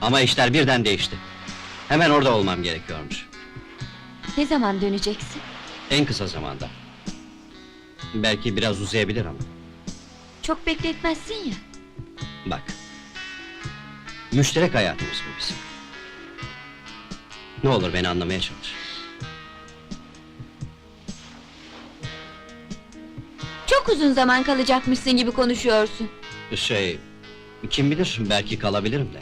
Ama işler birden değişti. Hemen orada olmam gerekiyormuş. Ne zaman döneceksin? En kısa zamanda. Belki biraz uzayabilir ama. Çok bekletmezsin ya. Bak. Müşterek hayatımız bu bizim. Ne olur beni anlamaya çalış. Çok uzun zaman kalacakmışsın gibi konuşuyorsun. Şey... Kim bilir, belki kalabilirim de.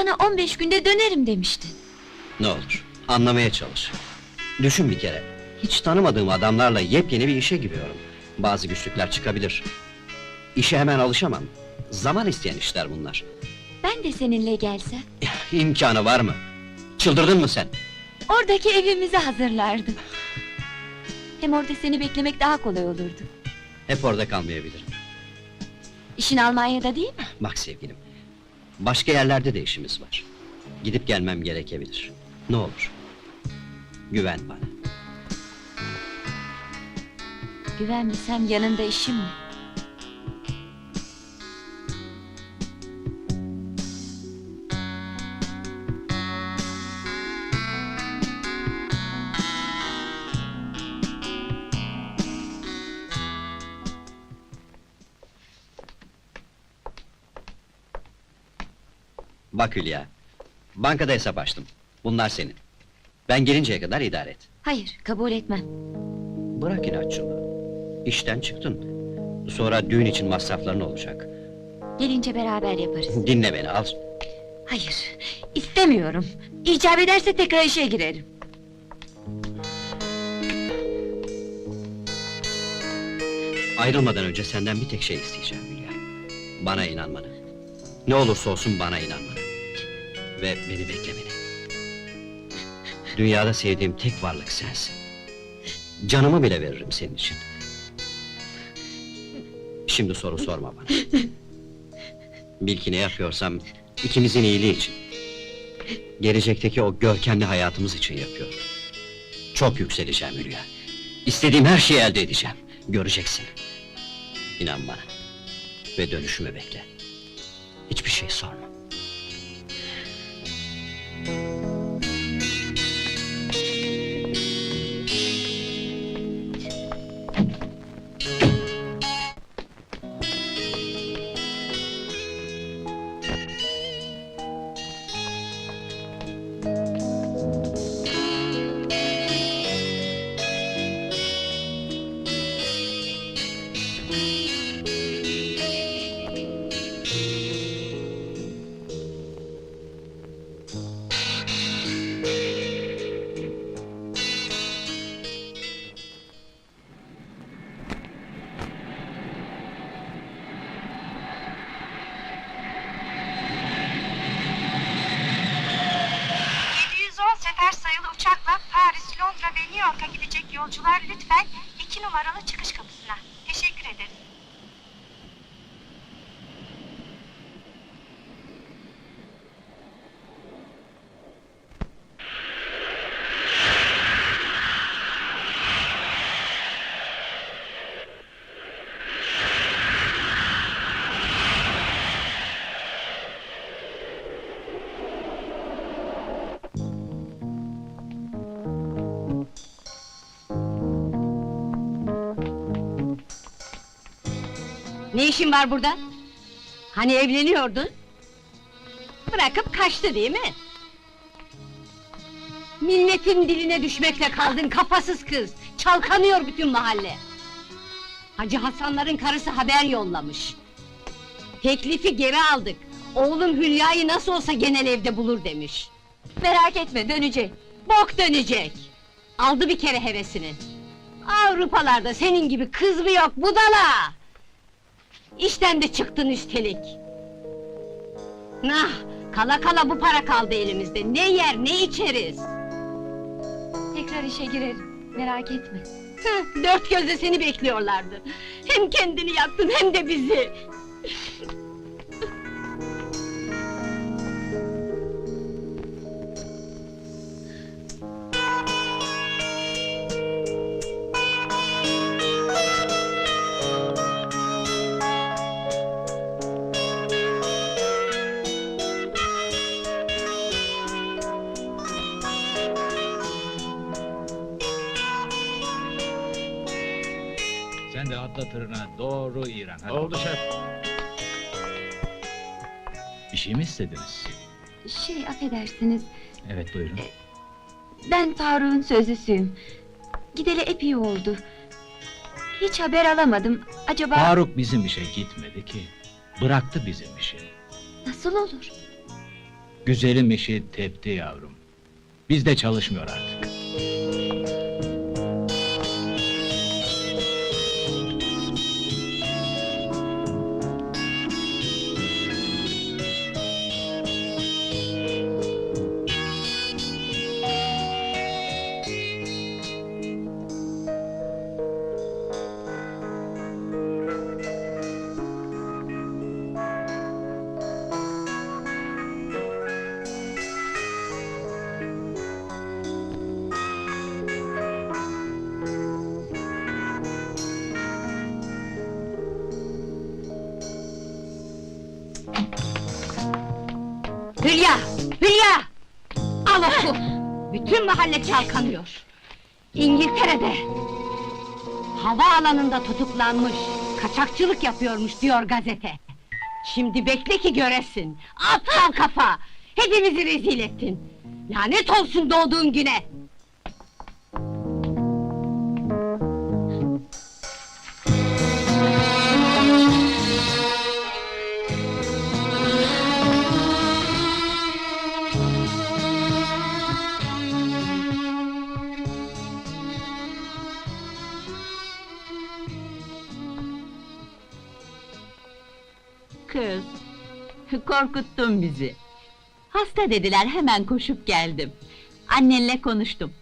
Bana 15 günde dönerim demiştin. Ne olur, anlamaya çalış. Düşün bir kere, hiç tanımadığım adamlarla yepyeni bir işe giriyorum. Bazı güçlükler çıkabilir. İşe hemen alışamam. Zaman isteyen işler bunlar. Ben de seninle gelsem. İmkanı var mı? Çıldırdın mı sen? Oradaki evimizi hazırlardım. Hem orada seni beklemek daha kolay olurdu. Hep orada kalmayabilirim. İşin Almanya'da değil mi? Bak sevgilim, başka yerlerde de işimiz var. Gidip gelmem gerekebilir. Ne olur. Güven bana. Güvenmesem yanında işim mi? Bak Hülya, bankada hesap açtım. Bunlar senin. Ben gelinceye kadar idare et. Hayır, kabul etmem. Bırak inatçılığı. İşten çıktın. Sonra düğün için masrafların olacak. Gelince beraber yaparız. Dinle beni, al. Hayır, istemiyorum. İcap ederse tekrar işe girerim. Ayrılmadan önce senden bir tek şey isteyeceğim Hülya. Bana inanmanı. Ne olursa olsun bana inanmanı. Ve beni beklemeni. Dünyada sevdiğim tek varlık sensin. Canımı bile veririm senin için. Şimdi soru sorma bana. Bil ki ne yapıyorsam ikimizin iyiliği için. Gelecekteki o görkemli hayatımız için yapıyorum. Çok yükseleceğim Hülya. İstediğim her şeyi elde edeceğim. Göreceksin. İnan bana. Ve dönüşümü bekle. Hiçbir şey sorma. Yolcular lütfen iki numaralı çıkış kapısına. Teşekkür ederiz. Ne işin var burada? Hani evleniyordun? Bırakıp kaçtı değil mi? Milletin diline düşmekle kaldın kafasız kız! Çalkanıyor bütün mahalle! Hacı Hasanların karısı haber yollamış. Teklifi geri aldık. Oğlum Hülya'yı nasıl olsa genel evde bulur demiş. Merak etme, dönecek. Bok dönecek! Aldı bir kere hevesini. Avrupalarda senin gibi kız mı yok budala! İşten de çıktın üstelik. Nah, kala kala bu para kaldı elimizde. Ne yer ne içeriz. Tekrar işe girerim, merak etme. Heh, dört gözle seni bekliyorlardı. Hem kendini yaktın hem de bizi. Tatırına doğru İran. Hadi. Oldu şef. Bir şey mi istediniz? Şey affedersiniz, Evet buyurun. ben Faruk'un sözlüsüyüm. Gideli epey oldu. Hiç haber alamadım. Acaba Faruk bizim işe gitmedi ki. Bıraktı bizim işi. nasıl olur? Güzelim işi tepti yavrum. Bizde çalışmıyor artık. Hülya! Hülya! Al oku! Bütün mahalle çalkanıyor. İngiltere'de. Havaalanında tutuklanmış. Kaçakçılık yapıyormuş diyor gazete. Şimdi bekle ki göresin. Aptal kafa! Hepimizi rezil ettin. Lanet olsun doğduğun güne! Kız, korkuttun bizi. Hasta dediler, hemen koşup geldim. Annenle konuştum.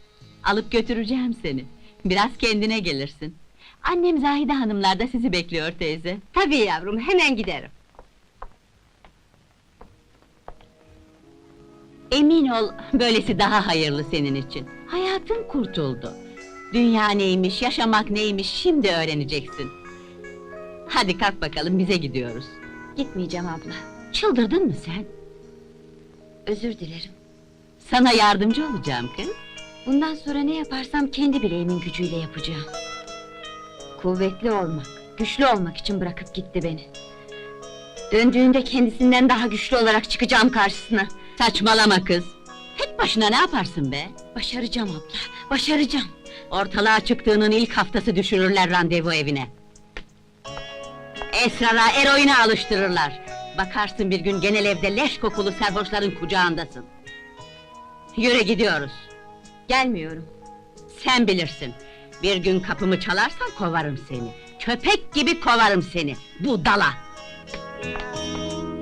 Alıp götüreceğim seni. Biraz kendine gelirsin. Annem Zahide hanımlar da sizi bekliyor teyze. Tabii yavrum, hemen giderim. Emin ol, böylesi daha hayırlı senin için. Hayatın kurtuldu. Dünya neymiş, yaşamak neymiş, şimdi öğreneceksin. Hadi kalk bakalım, bize gidiyoruz. Gitmeyeceğim abla. Çıldırdın mı sen? Özür dilerim. Sana yardımcı olacağım kız. Bundan sonra ne yaparsam kendi bileğimin gücüyle yapacağım. Kuvvetli olmak, güçlü olmak için bırakıp gitti beni. Döndüğünde kendisinden daha güçlü olarak çıkacağım karşısına. Saçmalama kız. Tek başına ne yaparsın be? Başaracağım abla, başaracağım. Ortalığa çıktığının ilk haftası düşürürler randevu evine. Esrara, eroine alıştırırlar. Bakarsın bir gün genel evde leş kokulu serhoşların kucağındasın. Yürü gidiyoruz. Gelmiyorum. Sen bilirsin. Bir gün kapımı çalarsan kovarım seni. Köpek gibi kovarım seni. Budala!